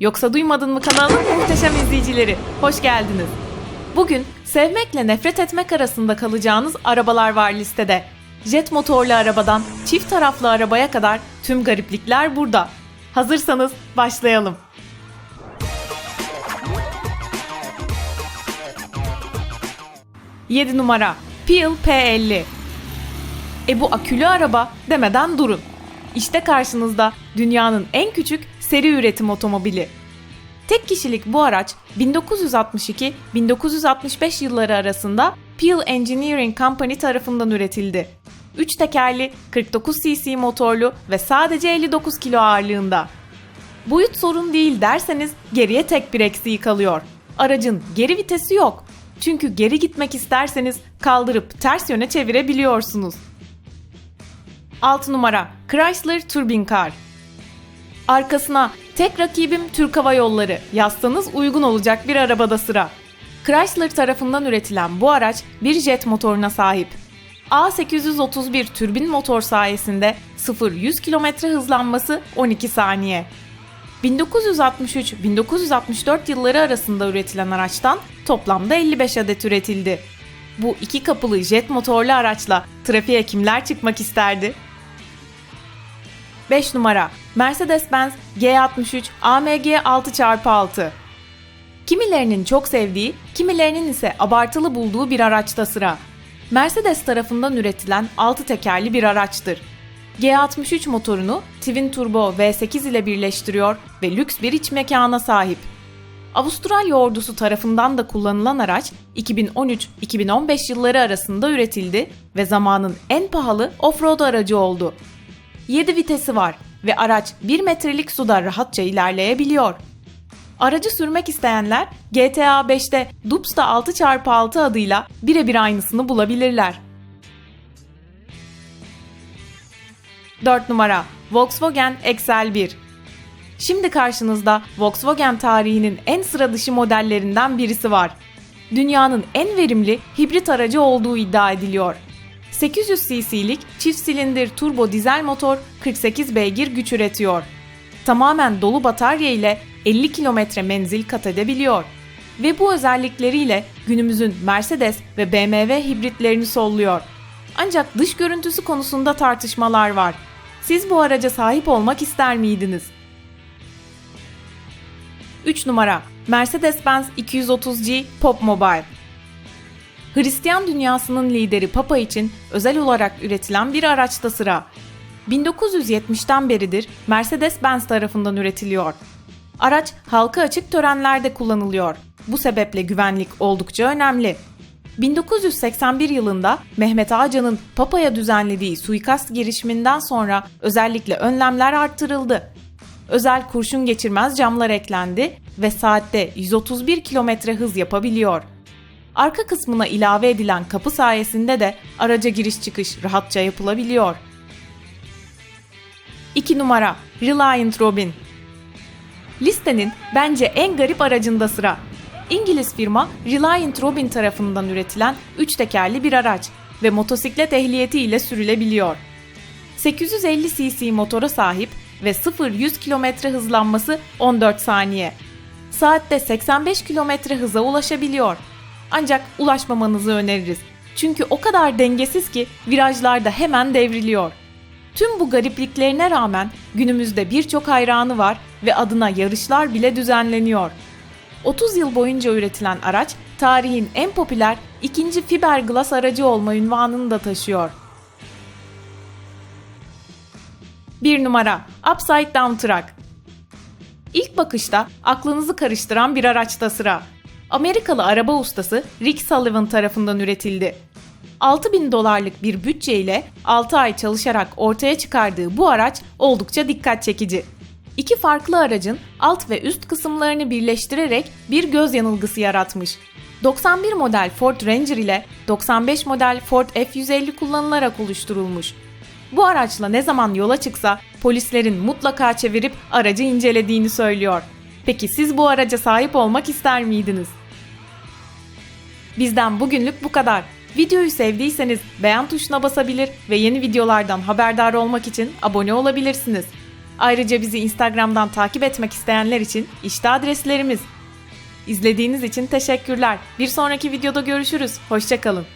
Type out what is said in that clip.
Yoksa duymadın mı kanalın muhteşem izleyicileri? Hoş geldiniz. Bugün sevmekle nefret etmek arasında kalacağınız arabalar var listede. Jet motorlu arabadan çift taraflı arabaya kadar tüm gariplikler burada. Hazırsanız başlayalım. Yedi numara Peel P50 E bu akülü araba demeden durun. İşte karşınızda dünyanın en küçük seri üretim otomobili. Tek kişilik bu araç 1962-1965 yılları arasında Peel Engineering Company tarafından üretildi. 3 tekerli, 49 cc motorlu ve sadece 59 kilo ağırlığında. Boyut sorun değil derseniz geriye tek bir eksiği kalıyor. Aracın geri vitesi yok. Çünkü geri gitmek isterseniz kaldırıp ters yöne çevirebiliyorsunuz. 6 numara Chrysler Turbine Car Arkasına tek rakibim Türk Hava Yolları yazsanız uygun olacak bir arabada sıra. Chrysler tarafından üretilen bu araç bir jet motoruna sahip. A831 türbin motor sayesinde 0-100 km hızlanması 12 saniye. 1963-1964 yılları arasında üretilen araçtan toplamda 55 adet üretildi. Bu iki kapılı jet motorlu araçla trafiğe kimler çıkmak isterdi? 5 numara Mercedes-Benz G63 AMG 6x6 Kimilerinin çok sevdiği, kimilerinin ise abartılı bulduğu bir araçta sıra. Mercedes tarafından üretilen 6 tekerli bir araçtır. G63 motorunu Twin Turbo V8 ile birleştiriyor ve lüks bir iç mekana sahip. Avustralya ordusu tarafından da kullanılan araç 2013-2015 yılları arasında üretildi ve zamanın en pahalı offroad aracı oldu. 7 vitesi var ve araç 1 metrelik suda rahatça ilerleyebiliyor. Aracı sürmek isteyenler GTA 5'te Dups'ta 6x6 adıyla birebir aynısını bulabilirler. 4 numara Volkswagen XL1 Şimdi karşınızda Volkswagen tarihinin en sıra dışı modellerinden birisi var. Dünyanın en verimli hibrit aracı olduğu iddia ediliyor. 800 cc'lik çift silindir turbo dizel motor 48 beygir güç üretiyor. Tamamen dolu batarya ile 50 kilometre menzil kat edebiliyor. Ve bu özellikleriyle günümüzün Mercedes ve BMW hibritlerini solluyor. Ancak dış görüntüsü konusunda tartışmalar var. Siz bu araca sahip olmak ister miydiniz? 3 numara Mercedes-Benz 230G Pop Mobile Hristiyan dünyasının lideri Papa için özel olarak üretilen bir araçta sıra. 1970'ten beridir Mercedes-Benz tarafından üretiliyor. Araç halka açık törenlerde kullanılıyor. Bu sebeple güvenlik oldukça önemli. 1981 yılında Mehmet Ağcan'ın Papa'ya düzenlediği suikast girişiminden sonra özellikle önlemler arttırıldı. Özel kurşun geçirmez camlar eklendi ve saatte 131 km hız yapabiliyor. Arka kısmına ilave edilen kapı sayesinde de araca giriş çıkış rahatça yapılabiliyor. 2 numara Reliant Robin Listenin bence en garip aracında sıra. İngiliz firma Reliant Robin tarafından üretilen 3 tekerli bir araç ve motosiklet ehliyeti ile sürülebiliyor. 850 cc motora sahip ve 0-100 km hızlanması 14 saniye. Saatte 85 km hıza ulaşabiliyor. Ancak ulaşmamanızı öneririz. Çünkü o kadar dengesiz ki virajlarda hemen devriliyor. Tüm bu garipliklerine rağmen günümüzde birçok hayranı var ve adına yarışlar bile düzenleniyor. 30 yıl boyunca üretilen araç tarihin en popüler ikinci fiberglass aracı olma ünvanını da taşıyor. 1 numara Upside Down Truck İlk bakışta aklınızı karıştıran bir araçta sıra. Amerikalı araba ustası Rick Sullivan tarafından üretildi. 6000 dolarlık bir bütçe ile 6 ay çalışarak ortaya çıkardığı bu araç oldukça dikkat çekici. İki farklı aracın alt ve üst kısımlarını birleştirerek bir göz yanılgısı yaratmış. 91 model Ford Ranger ile 95 model Ford F150 kullanılarak oluşturulmuş. Bu araçla ne zaman yola çıksa polislerin mutlaka çevirip aracı incelediğini söylüyor. Peki siz bu araca sahip olmak ister miydiniz? Bizden bugünlük bu kadar. Videoyu sevdiyseniz beğen tuşuna basabilir ve yeni videolardan haberdar olmak için abone olabilirsiniz. Ayrıca bizi Instagram'dan takip etmek isteyenler için işte adreslerimiz. İzlediğiniz için teşekkürler. Bir sonraki videoda görüşürüz. Hoşçakalın.